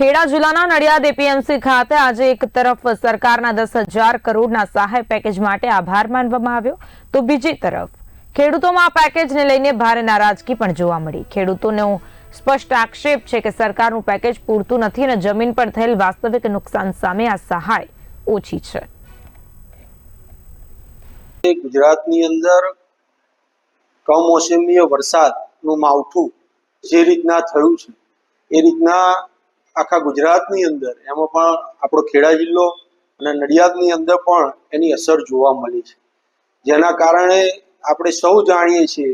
ખેડા જિલ્લાના નડિયાદ એપીએમસી ખાતે આજે એક તરફ સરકારના દસ હજાર કરોડના સહાય પેકેજ માટે આભાર માનવામાં આવ્યો, તો બીજી તરફ ખેડૂતોમાં આ પેકેજને લઈને ભારે નારાજગી પણ જોવા મળી. ખેડૂતોનો સ્પષ્ટ આક્ષેપ છે કે સરકારનું પેકેજ પૂરતું નથી અને જમીન પર થયેલ વાસ્તવિક નુકસાન સામે આ સહાય ઓછી છે. ગુજરાતની અંદર કમોસમીય વરસાદનું માવઠું જે રીતના થયું છે, એ રીતના આખા ગુજરાતની અંદર, એમાં પણ આપણો ખેડા જિલ્લો અને નડિયાદની અંદર પણ એની અસર જોવા મળી છે. જેના કારણે આપણે સૌ જાણીએ છીએ,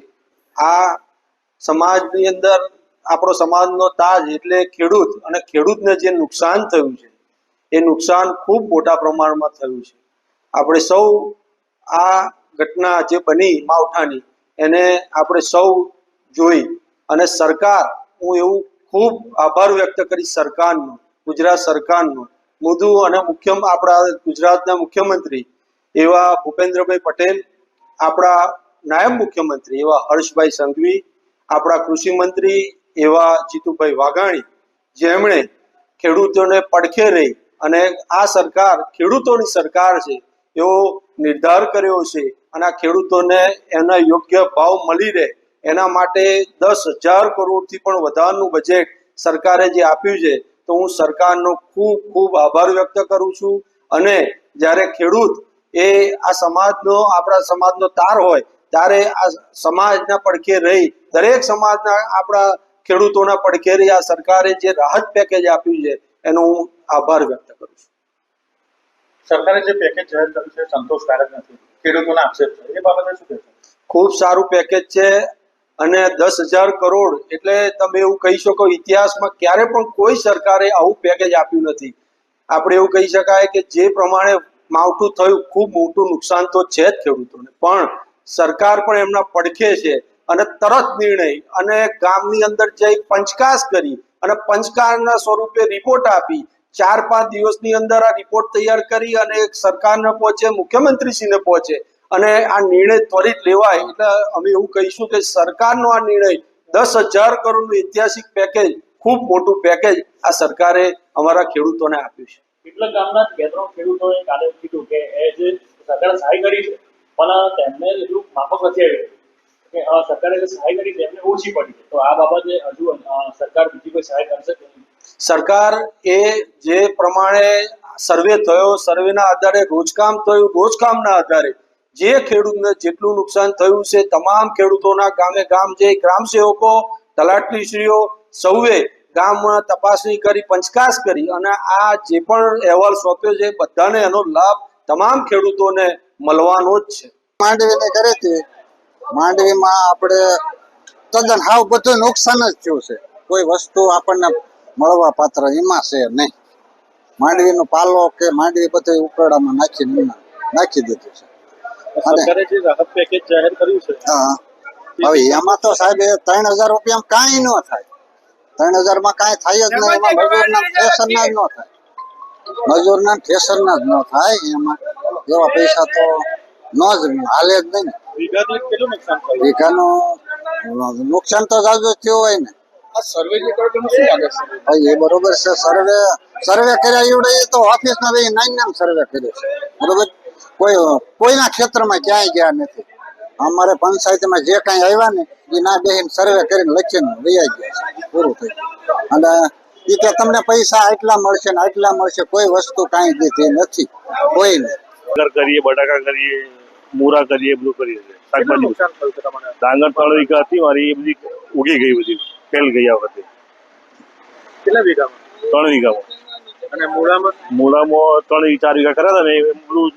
આ સમાજની અંદર, આપણો સમાજનો તાજ એટલે ખેડૂત અને ખેડૂતને જે નુકસાન થયું છે, એ નુકસાન ખૂબ મોટા પ્રમાણમાં થયું છે. આપણે સૌ આ ઘટના જે બની માવઠાની, એને આપણે સૌ જોઈ અને સરકાર, હું એવું ખૂબ આભાર વ્યક્ત કરી સરકારનો, ગુજરાત સરકારનો. મોદુ અને મુખ્ય આપણા ગુજરાતના મુખ્યમંત્રી એવા ભૂપેન્દ્રભાઈ પટેલ, આપણા નાયબ મુખ્યમંત્રી એવા હર્ષભાઈ સંઘવી, આપણા કૃષિ મંત્રી એવા જીતુભાઈ વાઘાણી, જેમણે ખેડૂતોને પડખે રહી અને આ સરકાર ખેડૂતોની સરકાર છે, એવો નિર્ધાર કર્યો છે અને આ ખેડૂતોને એના યોગ્ય ભાવ મળી રહે એના માટે દસ હજાર કરોડથી પણ વધારનું બજેટ સરકારે જે આપ્યું છે તો હું સરકારનો ખૂબ ખૂબ આભાર વ્યક્ત કરું છું. અને જ્યારે ખેડૂત એ આ સમાજનો આપણા સમાજનો તાર હોય ત્યારે આ સમાજના પડખે રહી દરેક સમાજના આપણા ખેડૂતોના પડખે રહી આ સરકારે જે રાહત પેકેજ આપ્યું છે એનો હું આભાર વ્યક્ત કરું છું. સરકારે જે પેકેજ જાહેર કર્યું છે સંતોષકારક નથી. ખેડૂતોના આક્ષેપ છે. એ બાબતે શું કહેશો? ખૂબ સારું પેકેજ છે. અને દસ હજાર કરોડ, એટલે તમે એવું કહી શકો, ઇતિહાસમાં ક્યારે પણ કોઈ સરકારે આવું પેકેજ આપ્યું નથી. આપણે એવું કહી શકાય કે જે પ્રમાણે માવઠું થયું, ખૂબ મોટું નુકસાન તો છે જ ખેડૂતોને. પણ સરકાર પણ એમના પડખે છે અને તરત નિર્ણય અને ગામની અંદર જઈ પંચકાસ કરી અને પંચકારના સ્વરૂપે રિપોર્ટ આપી. ચાર પાંચ દિવસની અંદર આ રિપોર્ટ તૈયાર કરી અને સરકારને પહોંચે, મુખ્યમંત્રીશ્રીને પહોંચે. અને આ નિર્ણય ત્વરિત લેવાય એટલે અમે એવું કહીશું કે સરકારનો આ નિર્ણય દસ હજાર કરોડનું ઐતિહાસિક પેકેજ ખૂબ મોટું પેકેજ આ સરકારે અમારા ખેડૂતોને આપ્યું છે. કેટલાક ગામના બે ત્રણ ખેડૂતોએ કાલે કીધું કે એ જે સરકારે સહાય કરી છે પણ તેમને એટલું માફક નથી આવ્યું. કે સરકારે જે સહાય કરી છે એમને ઓછી પડી તો આ બાબતે હજુ સરકાર બીજી કોઈ સહાય કરશે સરકાર એ જે પ્રમાણે સર્વે થયો સર્વેના આધારે રોજકામ થયું રોજકામના આધારે જે ખેડૂતને જેટલું નુકસાન થયું છે, તમામ ખેડૂતોના ગામે ગામ જઈ ગ્રામ સેવકો, તલાટીશ્રીઓ સૌએ ગામમાં તપાસણી કરી પંચકાશ કરી અને આ જે પણ અહેવાલ સોંપ્યો છે, બધાને એનો લાભ તમામ ખેડૂતોને મળવાનો જ છે. માંડવીને કરે છે. માંડવીમાં આપણે તદ્દન હાવ બધું નુકસાન જ થયું છે. કોઈ વસ્તુ આપણને મળવા પાત્ર એમાં છે નહીં. માંડવીનો પાલો કે માંડવી બધું ઉકરડામાં નાખીને નાખી દીધું છે. સરકારે જે રાહત પેકેજ જાહેર કર્યું છે હા હવે એમાં તો સાહેબ ત્રણ હજાર રૂપિયામાં કાંઈ ન થાય. ત્રણ હજારમાં કાંઈ થાય જ નહીં એમાં મજૂરના ઠેસરના જ ન થાય. મજૂરના ઠેસરના જ ન થાય એમાં એવા પૈસા તો ન જ હાલે જ નહીં ને. વીઘાનું નુકસાન તો જાજુ થયું હોય ને. એ બરોબર છે. સર્વે સર્વે કર્યા એવડે તો ઓફિસમાં ભાઈ નામ નામ સર્વે કર્યો છે. બરોબર? કોઈ કોઈના ક્ષેત્રમાં ક્યાંય ગયા નથી. અમારે પંચાયતમાં જે કાંઈ આવ્યા ને એ ના બેહીને સર્વે કરીને લખીને વૈયા ગયા છે. પૂરું થયું અને એ કે તમને પૈસા આટલા મળશે ને આટલા મળશે કોઈ વસ્તુ કાંઈ દીધી નથી. કોઈ નહીં. કરીએ બટાકા કરીએ મૂરા કરીએ બધું કરીએ શાકભાજી. ડાંગર ત્રણ વીઘા હતી મારી એ બધી ઉગી ગઈ બધી. ફેલ ગઈ આ વખતે. કેટલા વીઘામાં? ત્રણ વીઘામાં. અને મૂળામાં? મૂળામાં ત્રણ ચાર વીઘા કર્યા હતા ને એ બધું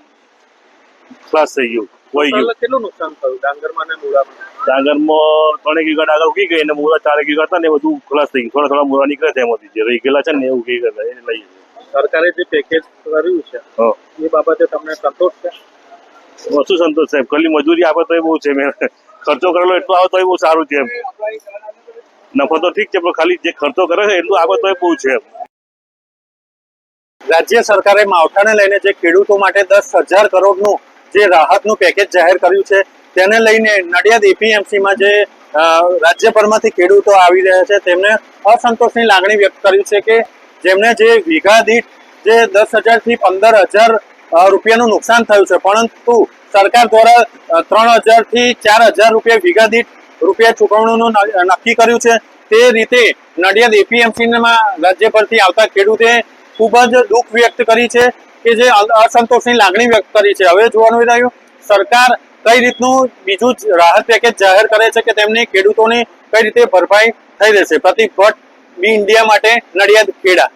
ક્લાસ થઈ ગયું વહી ગયું. કેટલું નુકસાન થયું? ડાંગરમાં ને મૂળામાં? ડાંગરમાં ત્રણેક વીઘા ડાંગર ઉગી ગઈ અને મૂળા ચારેક વીઘા હતા ને બધું ખલાસ થઈ ગયું. થોડા થોડા મૂળા નીકળે છે એમાંથી. જે રહી ગયેલા છે ને એ ઉગી ગયેલા એ લઈ સરકારે જે પેકેજ કર્યું છે એ બાબતે તમને સંતોષ છે? વસ્તુ સંતોષ સાહેબ ખાલી મજૂરી આપે તો એ બહુ છે મેં ખર્ચો કરેલો એટલો આવે તો એ બહુ સારું છે એમ. નફો તો ઠીક છે પણ ખાલી જે ખર્ચો કરે છે એટલું આવે તો એ બહુ છે રાજ્ય સરકારે માવઠાને લઈને જે ખેડૂતો માટે દસ હજાર કરોડનું જે રાહતનું પેકેજ જાહેર કર્યું છે, તેને લઈને નડિયાદ એપીએમસીમાં જે રાજ્યભરમાંથી ખેડૂતો આવી રહ્યા છે, તેમને અસંતોષની લાગણી વ્યક્ત કરી છે કે જેમને જે વીઘા દીઠ જે દસ હજારથી પંદર હજાર રૂપિયાનું નુકસાન થયું છે, પરંતુ સરકાર દ્વારા ત્રણ હજારથી ચાર હજાર રૂપિયા વીઘા દીઠ રૂપિયા ચૂકવણીનું નક્કી કર્યું છે. તે રીતે નડિયાદ એપીએમસીમાં રાજ્યભરથી આવતા ખેડૂતે ખૂબ જ દુઃખ વ્યક્ત કરી છે કે જે અસંતોષની લાગણી વ્યક્ત કરી છે. હવે જોવાનું રહ્યું, સરકાર કઈ રીતનું બીજું રાહત પેકેજ જાહેર કરે છે કે તેમને ખેડૂતોની કઈ રીતે ભરપાઈ થઈ રહેશે? પ્રતિક બી ઇન્ડિયા માટે નડિયાદ ખેડા.